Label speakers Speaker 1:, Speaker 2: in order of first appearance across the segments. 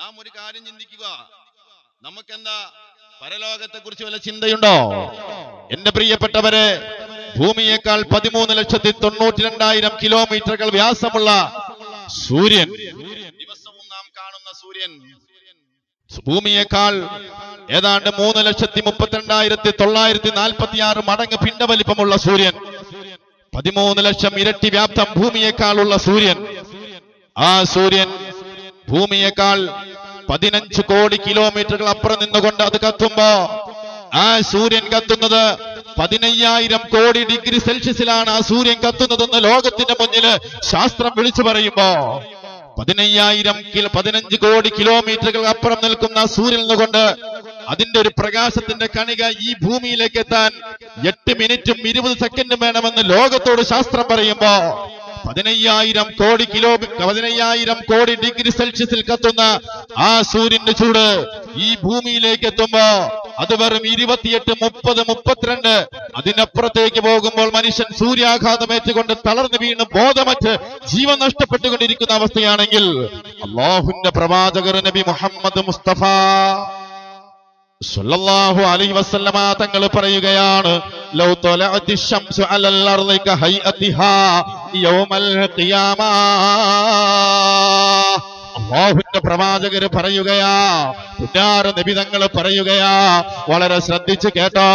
Speaker 1: നാം ഒരു കാര്യം ചിന്തിക്കുക. നമുക്കെന്താ? പരലോകത്തെ കുറിച്ച് വല്ല ചിന്തയുണ്ടോ? എന്റെ പ്രിയപ്പെട്ടവരെ ഭൂമിയേക്കാൾ പതിമൂന്ന് ലക്ഷത്തി തൊണ്ണൂറ്റി രണ്ടായിരം കിലോമീറ്ററുകൾ വ്യാസമുള്ള സൂര്യൻ. ദിവസവും നാം കാണുന്ന സൂര്യൻ. ഭൂമിയേക്കാൾ ഏതാണ്ട് മൂന്ന് ലക്ഷത്തി മുപ്പത്തിരണ്ടായിരത്തി തൊള്ളായിരത്തി നാൽപ്പത്തി ആറ് മടങ്ങ് പിണ്ടവലിപ്പമുള്ള സൂര്യൻ. പതിമൂന്ന് ലക്ഷം ഇരട്ടി വ്യാപ്തം ഭൂമിയേക്കാളുള്ള സൂര്യൻ. ആ സൂര്യൻ ഭൂമിയേക്കാൾ പതിനഞ്ച് കോടി കിലോമീറ്ററുകൾ അപ്പുറം നിന്നുകൊണ്ട് അത് കത്തുമ്പോ ആ സൂര്യൻ കത്തുന്നത് പതിനയ്യായിരം കോടി ഡിഗ്രി സെൽഷ്യസിലാണ് ആ സൂര്യൻ കത്തുന്നതെന്ന് ലോകത്തിന്റെ മുന്നിൽ ശാസ്ത്രം വിളിച്ചു പറയുമ്പോ പതിനയ്യായിരം പതിനഞ്ച് കോടി കിലോമീറ്ററുകൾ അപ്പുറം നിൽക്കുന്ന സൂര്യൻ നിന്നുകൊണ്ട് അതിന്റെ ഒരു പ്രകാശത്തിന്റെ കണിക ഈ ഭൂമിയിലേക്ക് എത്താൻ എട്ട് മിനിറ്റും ഇരുപത് സെക്കൻഡും വേണമെന്ന് ലോകത്തോട് ശാസ്ത്രം പറയുമ്പോ പതിനയ്യായിരം കോടി കിലോ പതിനയ്യായിരം കോടി ഡിഗ്രി സെൽഷ്യസിൽ കത്തുന്ന ആ സൂര്യന്റെ ചൂട് ഈ ഭൂമിയിലേക്ക് എത്തുമ്പോ അത് വെറും ഇരുപത്തിയെട്ട് മുപ്പത് മുപ്പത്തിരണ്ട്. അതിനപ്പുറത്തേക്ക് പോകുമ്പോൾ മനുഷ്യൻ സൂര്യാഘാതമേറ്റുകൊണ്ട് തളർന്നു വീണ് ബോധമറ്റ് ജീവൻ നഷ്ടപ്പെട്ടുകൊണ്ടിരിക്കുന്ന അവസ്ഥയാണെങ്കിൽ അള്ളാഹുന്റെ പ്രവാചകർ നബി മുഹമ്മദ് മുസ്തഫ അലൈഹി വസല്ലമ തങ്ങൾ പറയുകയാണ് لو طلعت الشمس على الأرض كهيئتها يوم القيامة. അള്ളാഹുവിന്റെ പ്രവാചകര് പറയുകയാ പുന്നാര നിബിതങ്ങൾ പറയുകയാ വളരെ ശ്രദ്ധിച്ച് കേട്ടോ.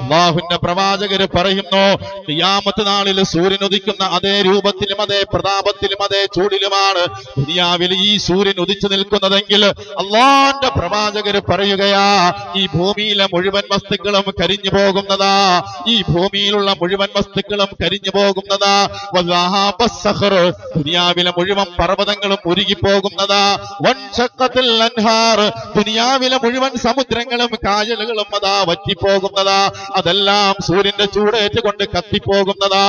Speaker 1: അള്ളാഹുവിന്റെ പ്രവാചകര് പറയുന്നു ഖിയാമത്ത് നാളിൽ സൂര്യൻ ഉദിക്കുന്ന അതേ രൂപത്തിലും അതേ പ്രതാപത്തിലും അതേ ചൂടിലുമാണ് ദുനിയാവിൽ ഈ സൂര്യൻ ഉദിച്ചു നിൽക്കുന്നതെങ്കിൽ അള്ളാന്റെ പ്രവാചകര് പറയുകയാ ഈ ഭൂമിയിലെ മുഴുവൻ വസ്തുക്കളും കരിഞ്ഞു പോകുന്നതാ ഈ ഭൂമിയിലുള്ള മുഴുവൻ വസ്തുക്കളും കരിഞ്ഞു പോകുന്നതാ. ദുനിയാവിലെ മുഴുവൻ പർവതങ്ങളും ഉരുകിപ്പോകുന്നതാ വൻഷക്കത്തിൽ അൻഹാർ. ദുനിയാവിലെ മുഴുവൻ സമുദ്രങ്ങളും കായലുകളും അതാ വറ്റിപ്പോകുന്നതാ. അതെല്ലാം സൂര്യന്റെ ചൂടേറ്റ് ചൂടേറ്റുകൊണ്ട് കത്തിപ്പോകുന്നതാ.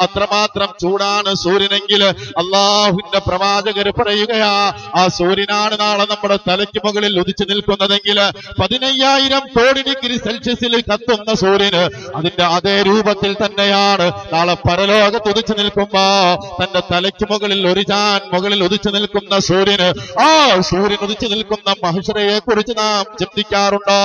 Speaker 1: അത്രമാത്രം ചൂടാണ് സൂര്യനെങ്കിൽ അള്ളാഹുവിന്റെ പ്രവാചകർ പറയുകയാ ആ സൂര്യനാണ് നാളെ നമ്മുടെ തലയ്ക്ക് മുകളിൽ ഉദിച്ചു നിൽക്കുന്നതെങ്കിൽ പതിനയ്യായിരം കോടി ഡിഗ്രി സെൽഷ്യസിൽ കത്തുന്ന സൂര്യന് അതിന്റെ അതേ രൂപത്തിൽ തന്നെയാണ്. നാളെ പരലോകത്ത് ഉദിച്ചു നിൽക്കുമ്പോ തന്റെ തലയ്ക്ക് മുകളിൽ ഒരു ചാൻ മുകളിൽ ഉദിച്ചു നിൽക്കുന്ന ആ സൂര്യൻ ഉദിച്ചു നിൽക്കുന്ന മഹിഷറയെ കുറിച്ച് നാം ചിന്തിക്കാറുണ്ടോ?